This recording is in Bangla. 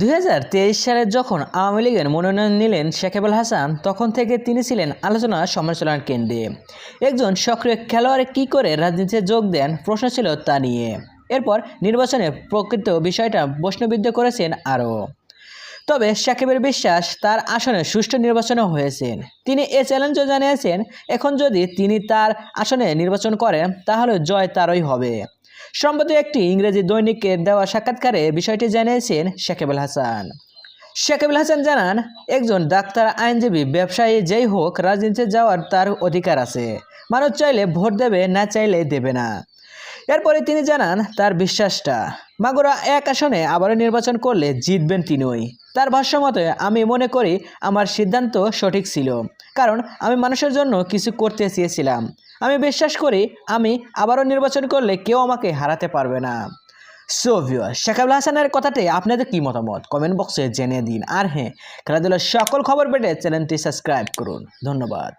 দু হাজার তেইশ সালে যখন আওয়ামী লীগের মনোনয়ন নিলেন শেখেবুল হাসান, তখন থেকে তিনি ছিলেন আলোচনা সমালোচনার কেন্দ্রে। একজন সক্রিয় খেলোয়াড় কী করে রাজনীতিতে যোগ দেন প্রশ্ন ছিল তা নিয়ে। এরপর নির্বাচনে প্রকৃত বিষয়টা প্রশ্নবিদ্ধ করেছেন আরও। তবে সাকিবের বিশ্বাস তার আসনে সুষ্ঠু নির্বাচনও হয়েছেন। তিনি এ চ্যালেঞ্জও জানিয়েছেন, এখন যদি তিনি তার আসনে নির্বাচন করেন, তাহলে জয় তারই হবে। সম্প্রতি একটি ইংরেজি দৈনিককে দেওয়া সাক্ষাৎকারে বিষয়টি জানিয়েছেন শেখেবুল হাসান। শেখেবুল হাসান জানান, একজন ডাক্তার, আইনজীবী, ব্যবসায়ী যেই হোক, রাজনীতিতে যাওয়ার তার অধিকার আছে। মানুষ চাইলে ভোট দেবে, না চাইলে দেবে না। এরপরে তিনি জানান তার বিশ্বাসটা। মাগুরা এক আসনে আবারও নির্বাচন করলে জিতবেন তিনিই। তার ভাষ্যমতে আমি মনে করি আমার সিদ্ধান্ত সঠিক ছিল, কারণ আমি মানুষের জন্য কিছু করতে চেয়েছিলাম। আমি বিশ্বাস করি আমি আবারও নির্বাচন করলে কেউ আমাকে হারাতে পারবে না। সো ভিউয়ার শেখাবুল হাসানের কথাতে আপনাদের কী মতামত? কমেন্ট বক্সে জেনে দিন। আর হ্যাঁ খেলাধুলার সকল খবর পেতে চ্যানেলটি সাবস্ক্রাইব করুন। ধন্যবাদ।